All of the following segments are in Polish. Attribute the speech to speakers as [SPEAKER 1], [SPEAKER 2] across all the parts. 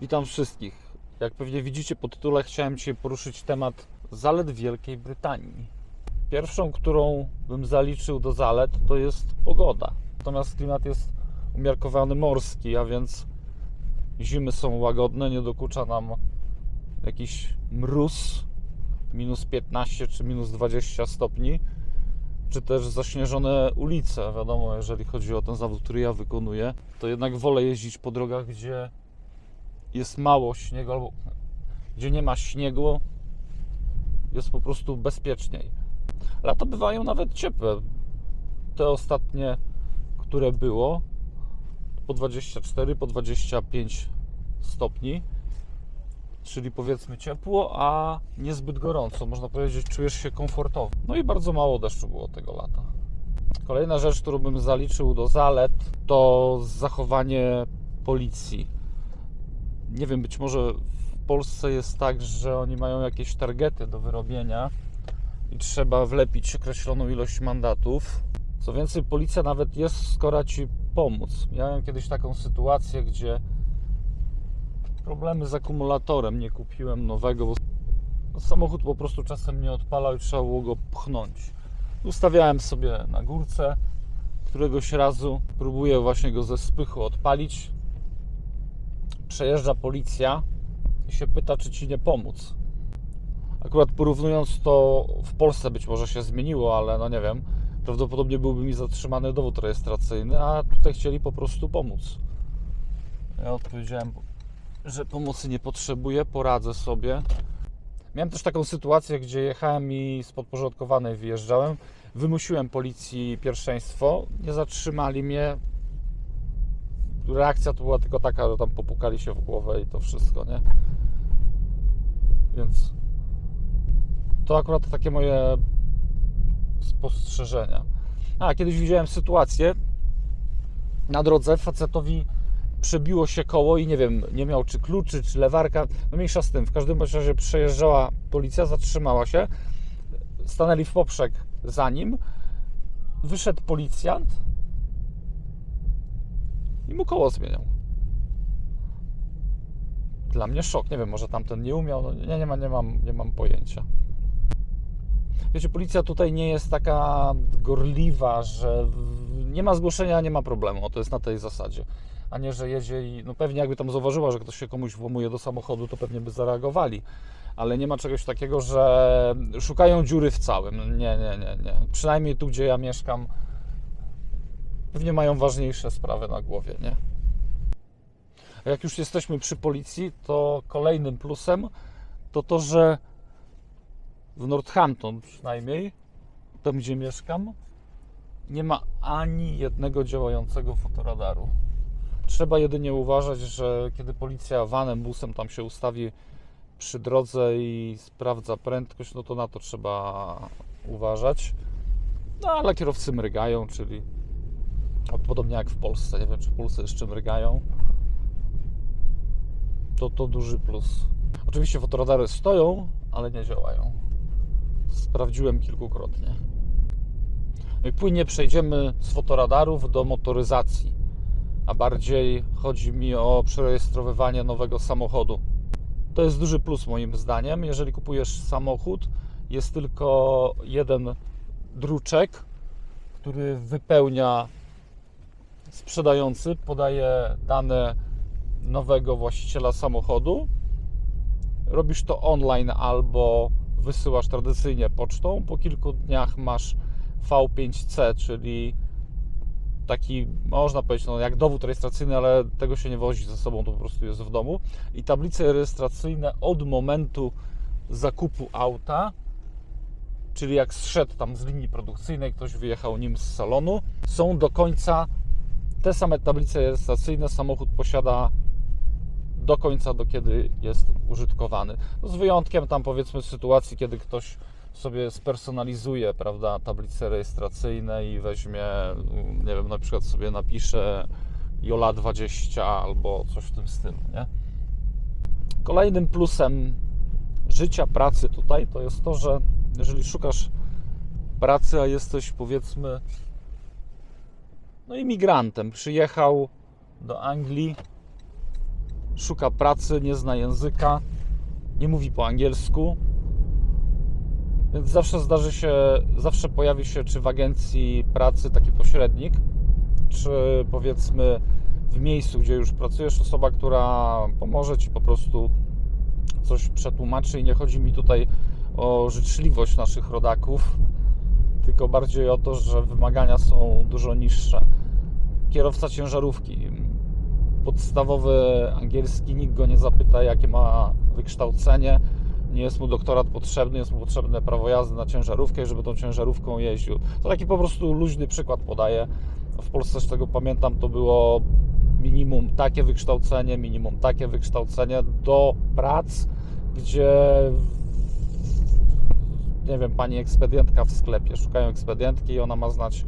[SPEAKER 1] Witam wszystkich. Jak pewnie widzicie po tytule, chciałem dzisiaj poruszyć temat zalet Wielkiej Brytanii. Pierwszą, którą bym zaliczył do zalet, to jest pogoda. Natomiast klimat jest umiarkowany morski, a więc zimy są łagodne, nie dokucza nam jakiś mróz minus 15 czy minus 20 stopni, czy też zaśnieżone ulice. Wiadomo, jeżeli chodzi o ten zawód, który ja wykonuję, to jednak wolę jeździć po drogach, gdzie jest mało śniegu, albo gdzie nie ma śniegu, jest po prostu bezpieczniej. Lata bywają nawet ciepłe. Te ostatnie, które było, po 24, po 25 stopni, czyli powiedzmy ciepło, a niezbyt gorąco. Można powiedzieć, czujesz się komfortowo. No i bardzo mało deszczu było tego lata. Kolejna rzecz, którą bym zaliczył do zalet, to zachowanie policji. Nie wiem, być może w Polsce jest tak, że oni mają jakieś targety do wyrobienia i trzeba wlepić określoną ilość mandatów. Co więcej, policja nawet jest skora ci pomóc. Miałem kiedyś taką sytuację, gdzie problemy z akumulatorem, nie kupiłem nowego, bo samochód po prostu czasem nie odpalał i trzeba było go pchnąć. Ustawiałem sobie na górce, któregoś razu próbuję właśnie go ze spychu odpalić. Przejeżdża policja i się pyta, czy ci nie pomóc. Akurat porównując to w Polsce być może się zmieniło, ale no nie wiem, prawdopodobnie byłby mi zatrzymany dowód rejestracyjny, a tutaj chcieli po prostu pomóc. Ja odpowiedziałem, że pomocy nie potrzebuję, poradzę sobie. Miałem też taką sytuację, gdzie jechałem i z podporządkowanej wyjeżdżałem. Wymusiłem policji pierwszeństwo, nie zatrzymali mnie. Reakcja to była tylko taka, że tam popukali się w głowę i to wszystko, nie? Więc to akurat takie moje spostrzeżenia. A, kiedyś widziałem sytuację na drodze, facetowi przebiło się koło i nie wiem, nie miał czy kluczy, czy lewarka, no mniejsza z tym. W każdym razie przejeżdżała policja, zatrzymała się, stanęli w poprzek za nim, wyszedł policjant i mu koło zmieniał. Dla mnie szok, nie wiem, może tamten nie umiał, no nie, nie, ma, nie, mam, nie mam pojęcia. Wiecie, policja tutaj nie jest taka gorliwa, że nie ma zgłoszenia, nie ma problemu. To jest na tej zasadzie. A nie, że jedzie i no pewnie jakby tam zauważyła, że ktoś się komuś włamuje do samochodu, to pewnie by zareagowali. Ale nie ma czegoś takiego, że szukają dziury w całym. Nie, nie, nie, nie. Przynajmniej tu, gdzie ja mieszkam, pewnie mają ważniejsze sprawy na głowie, nie? A jak już jesteśmy przy policji, to kolejnym plusem to to, że w Northampton przynajmniej, tam gdzie mieszkam, nie ma ani jednego działającego fotoradaru. Trzeba jedynie uważać, że kiedy policja vanem, busem tam się ustawi przy drodze i sprawdza prędkość, no to na to trzeba uważać. No ale kierowcy mrygają, czyli podobnie jak w Polsce. Nie wiem, czy Polsce jeszcze mrygają. To to duży plus. Oczywiście fotoradary stoją, ale nie działają. Sprawdziłem kilkukrotnie. No i płynnie przejdziemy z fotoradarów do motoryzacji, a bardziej chodzi mi o przerejestrowywanie nowego samochodu. To jest duży plus moim zdaniem. Jeżeli kupujesz samochód, jest tylko jeden druczek, który wypełnia sprzedający, podaje dane nowego właściciela samochodu. Robisz to online albo wysyłasz tradycyjnie pocztą. Po kilku dniach masz V5C, czyli taki, można powiedzieć, no jak dowód rejestracyjny, ale tego się nie wozi ze sobą, to po prostu jest w domu. I tablice rejestracyjne od momentu zakupu auta, czyli jak zszedł tam z linii produkcyjnej, ktoś wyjechał nim z salonu, są do końca te same tablice rejestracyjne samochód posiada do końca, do kiedy jest użytkowany. No z wyjątkiem tam powiedzmy sytuacji, kiedy ktoś sobie spersonalizuje, prawda, tablice rejestracyjne i weźmie, nie wiem, na przykład sobie napisze Jola 20 albo coś w tym stylu, nie? Kolejnym plusem życia, pracy tutaj to jest to, że jeżeli szukasz pracy, a jesteś powiedzmy no imigrantem, przyjechał do Anglii szuka pracy, nie zna języka, nie mówi po angielsku. Więc zawsze zdarzy się, zawsze pojawi się czy w agencji pracy taki pośrednik, czy powiedzmy w miejscu, gdzie już pracujesz, osoba, która pomoże ci po prostu coś przetłumaczy i nie chodzi mi tutaj o życzliwość naszych rodaków, tylko bardziej o to, że wymagania są dużo niższe. Kierowca ciężarówki, podstawowy angielski, nikt go nie zapyta, jakie ma wykształcenie, nie jest mu doktorat potrzebny, jest mu potrzebne prawo jazdy na ciężarówkę, żeby tą ciężarówką jeździł. To taki po prostu luźny przykład podaję. W Polsce z tego pamiętam, to było minimum takie wykształcenie, minimum takie wykształcenie do prac, gdzie nie wiem, pani ekspedientka w sklepie, szukają ekspedientki i ona ma znać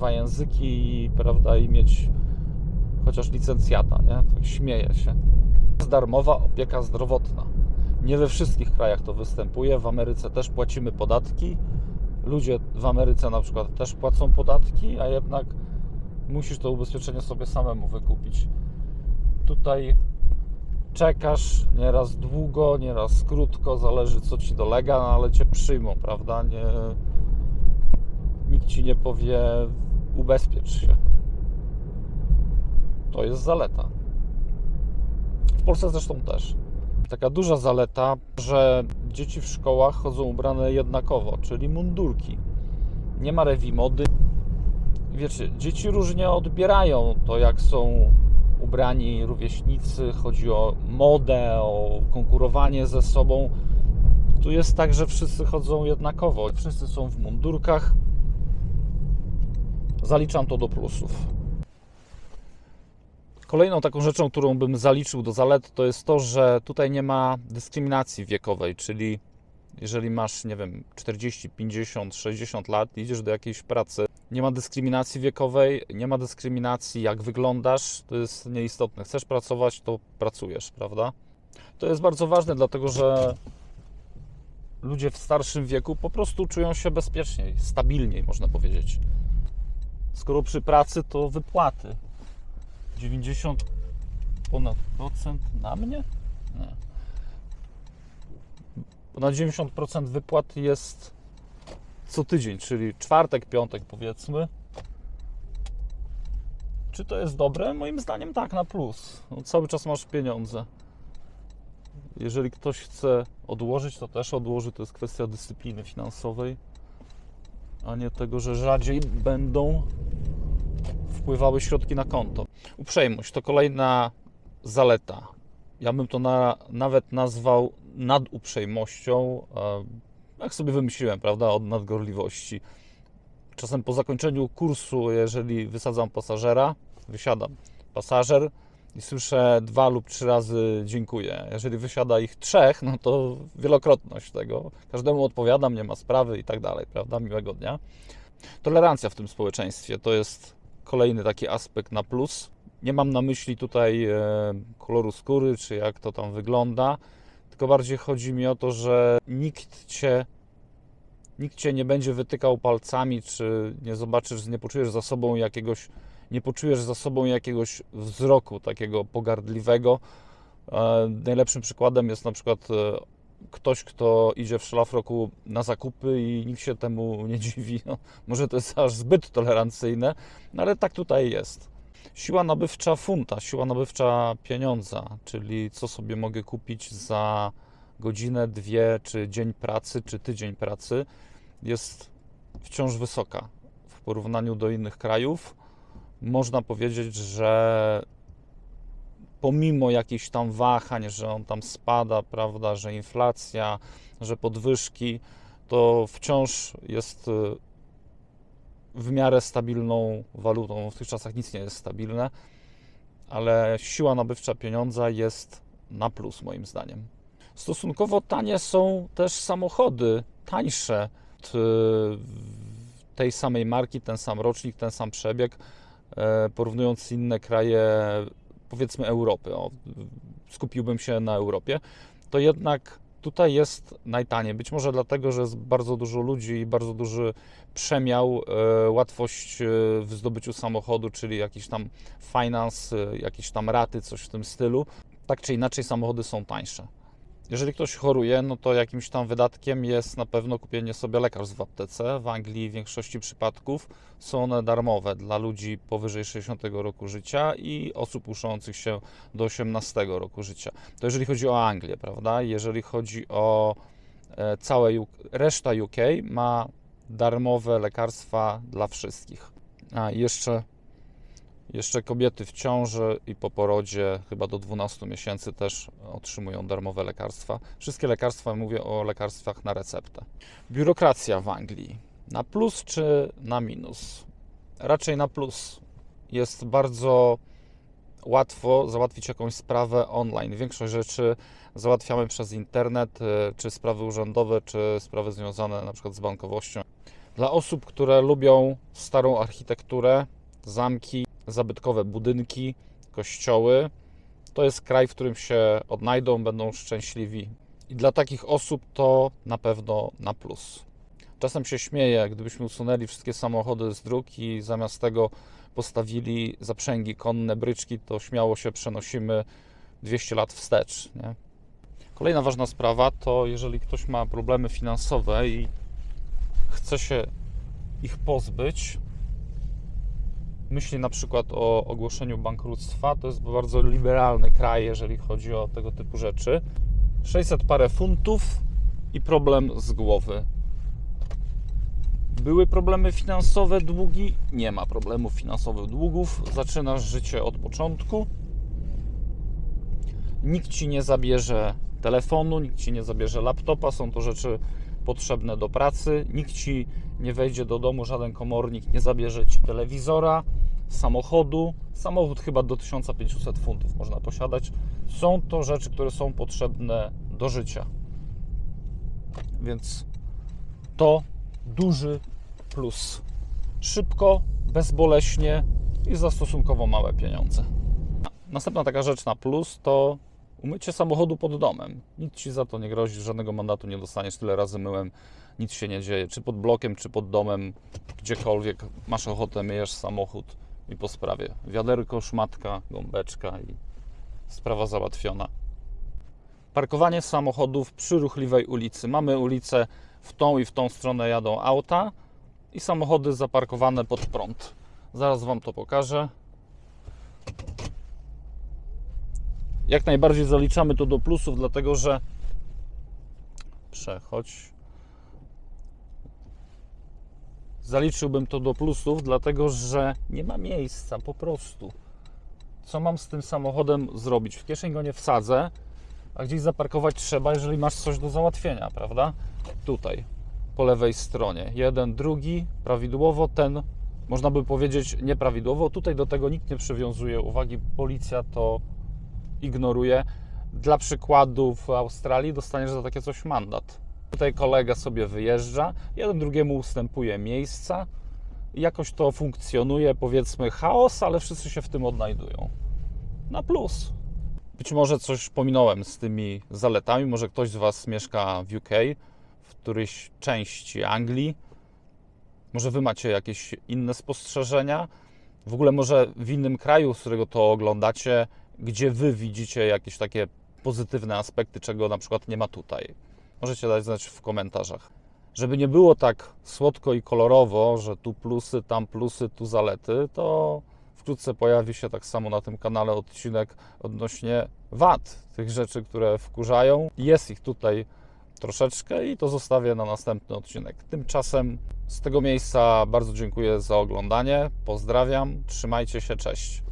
[SPEAKER 1] dwa języki prawda, i mieć chociaż licencjata, nie? Tak śmieje się. Jest darmowa opieka zdrowotna. Nie we wszystkich krajach to występuje. W Ameryce też płacimy podatki. Ludzie w Ameryce na przykład też płacą podatki, a jednak musisz to ubezpieczenie sobie samemu wykupić. Tutaj czekasz nieraz długo, nieraz krótko, zależy co ci dolega, no ale cię przyjmą, prawda? Nie, nikt ci nie powie ubezpiecz się. To jest zaleta. W Polsce zresztą też. Taka duża zaleta, że dzieci w szkołach chodzą ubrane jednakowo, czyli mundurki. Nie ma rewi mody. Wiecie, dzieci różnie odbierają to, jak są ubrani rówieśnicy, chodzi o modę, o konkurowanie ze sobą. Tu jest tak, że wszyscy chodzą jednakowo, wszyscy są w mundurkach. Zaliczam to do plusów. Kolejną taką rzeczą, którą bym zaliczył do zalet, to jest to, że tutaj nie ma dyskryminacji wiekowej, czyli jeżeli masz, nie wiem, 40, 50, 60 lat, idziesz do jakiejś pracy, nie ma dyskryminacji wiekowej, nie ma dyskryminacji jak wyglądasz, to jest nieistotne. Chcesz pracować, to pracujesz, prawda? To jest bardzo ważne, dlatego że ludzie w starszym wieku po prostu czują się bezpieczniej, stabilniej, można powiedzieć. Skoro przy pracy, to wypłaty. 90 ponad procent na mnie? Nie. Ponad 90% wypłat jest co tydzień, czyli czwartek, piątek powiedzmy. Czy to jest dobre? Moim zdaniem tak, na plus. No, cały czas masz pieniądze. Jeżeli ktoś chce odłożyć, to też odłoży. To jest kwestia dyscypliny finansowej, a nie tego, że rzadziej będą wpływały środki na konto. Uprzejmość to kolejna zaleta. Ja bym to na, nawet nazwał naduprzejmością. e, Jak sobie wymyśliłem, prawda, od nadgorliwości. Czasem po zakończeniu kursu, jeżeli wysadzam pasażera, wysiadam pasażer i słyszę dwa lub trzy razy dziękuję. Jeżeli wysiada ich trzech, no to wielokrotność tego. Każdemu odpowiadam, nie ma sprawy i tak dalej, prawda? Miłego dnia. Tolerancja w tym społeczeństwie to jest kolejny taki aspekt na plus. Nie mam na myśli tutaj e, koloru skóry, czy jak to tam wygląda, tylko bardziej chodzi mi o to, że nikt cię, nikt cię nie będzie wytykał palcami, czy nie zobaczysz, nie poczujesz za sobą jakiegoś, nie poczujesz za sobą jakiegoś wzroku takiego pogardliwego. E, Najlepszym przykładem jest na przykład e, ktoś, kto idzie w szlafroku na zakupy i nikt się temu nie dziwi. No, może to jest aż zbyt tolerancyjne, no ale tak tutaj jest. Siła nabywcza funta, siła nabywcza pieniądza, czyli co sobie mogę kupić za godzinę, dwie, czy dzień pracy, czy tydzień pracy, jest wciąż wysoka w porównaniu do innych krajów. Można powiedzieć, że pomimo jakichś tam wahań, że on tam spada, prawda, że inflacja, że podwyżki, to wciąż jest y, w miarę stabilną walutą. W tych czasach nic nie jest stabilne, ale siła nabywcza pieniądza jest na plus moim zdaniem. Stosunkowo tanie są też samochody, tańsze tej samej marki, ten sam rocznik, ten sam przebieg, porównując inne kraje, powiedzmy Europy, o, skupiłbym się na Europie, to jednak tutaj jest najtaniej. Być może dlatego, że jest bardzo dużo ludzi i bardzo duży przemiał, e, łatwość e, w zdobyciu samochodu, czyli jakiś tam finance, e, jakieś tam raty, coś w tym stylu. tak czy inaczej samochody są tańsze. Jeżeli ktoś choruje, no to jakimś tam wydatkiem jest na pewno kupienie sobie lekarstw w aptece. W Anglii w większości przypadków są one darmowe dla ludzi powyżej 60 roku życia i osób uczących się do 18 roku życia. To jeżeli chodzi o Anglię, prawda? Jeżeli chodzi o e, całe UK, reszta UK ma darmowe lekarstwa dla wszystkich. A jeszcze jeszcze kobiety w ciąży i po porodzie, chyba do 12 miesięcy, też otrzymują darmowe lekarstwa. Wszystkie lekarstwa, mówię o lekarstwach na receptę. Biurokracja w Anglii. Na plus czy na minus? Raczej na plus. Jest bardzo łatwo załatwić jakąś sprawę online. Większość rzeczy załatwiamy przez internet, y, czy sprawy urzędowe, czy sprawy związane na przykład z bankowością. Dla osób, które lubią starą architekturę, zamki, zabytkowe budynki, kościoły. To jest kraj, w którym się odnajdą, będą szczęśliwi. I dla takich osób to na pewno na plus. Czasem się śmieję, gdybyśmy usunęli wszystkie samochody z dróg i zamiast tego postawili zaprzęgi konne, bryczki, to śmiało się przenosimy 200 lat wstecz. Nie? Kolejna ważna sprawa to, jeżeli ktoś ma problemy finansowe i chce się ich pozbyć, myśli na przykład o ogłoszeniu bankructwa, to jest bardzo liberalny kraj, jeżeli chodzi o tego typu rzeczy. 600 parę funtów i problem z głowy. Były problemy finansowe, długi? Nie ma problemów finansowych, długów. Zaczynasz życie od początku. Nikt ci nie zabierze telefonu, nikt ci nie zabierze laptopa. Są to rzeczy potrzebne do pracy. Nikt ci nie wejdzie do domu, żaden komornik nie zabierze ci telewizora, samochodu. Samochód chyba do 1500 funtów można posiadać. Są to rzeczy, które są potrzebne do życia. Więc to duży plus. Szybko, bezboleśnie i za stosunkowo małe pieniądze. Następna taka rzecz na plus to umycie samochodu pod domem. Nic ci za to nie grozi, żadnego mandatu nie dostaniesz. Tyle razy myłem, nic się nie dzieje. Czy pod blokiem, czy pod domem, gdziekolwiek masz ochotę, myjesz samochód i po sprawie. Wiaderko, szmatka, gąbeczka i sprawa załatwiona. Parkowanie samochodów przy ruchliwej ulicy. Mamy ulicę w tą i w tą stronę jadą auta i samochody zaparkowane pod prąd. Zaraz Wam to pokażę. Jak najbardziej zaliczamy to do plusów, dlatego że przechodź. Zaliczyłbym to do plusów, dlatego że nie ma miejsca po prostu. Co mam z tym samochodem zrobić? W kieszeń go nie wsadzę, a gdzieś zaparkować trzeba, jeżeli masz coś do załatwienia, prawda? Tutaj, po lewej stronie. Jeden, drugi, prawidłowo, ten, można by powiedzieć, nieprawidłowo. Tutaj do tego nikt nie przywiązuje uwagi. Policja to ignoruje. Dla przykładu w Australii dostaniesz za takie coś mandat. Tutaj kolega sobie wyjeżdża, jeden drugiemu ustępuje miejsca. Jakoś to funkcjonuje, powiedzmy chaos, ale wszyscy się w tym odnajdują. Na plus. Być może coś pominąłem z tymi zaletami. Może ktoś z Was mieszka w UK, w którejś części Anglii. Może Wy macie jakieś inne spostrzeżenia. W ogóle może w innym kraju, z którego to oglądacie, gdzie Wy widzicie jakieś takie pozytywne aspekty, czego na przykład nie ma tutaj. Możecie dać znać w komentarzach. Żeby nie było tak słodko i kolorowo, że tu plusy, tam plusy, tu zalety, to wkrótce pojawi się tak samo na tym kanale odcinek odnośnie wad, tych rzeczy, które wkurzają. Jest ich tutaj troszeczkę i to zostawię na następny odcinek. Tymczasem z tego miejsca bardzo dziękuję za oglądanie. Pozdrawiam, trzymajcie się, cześć.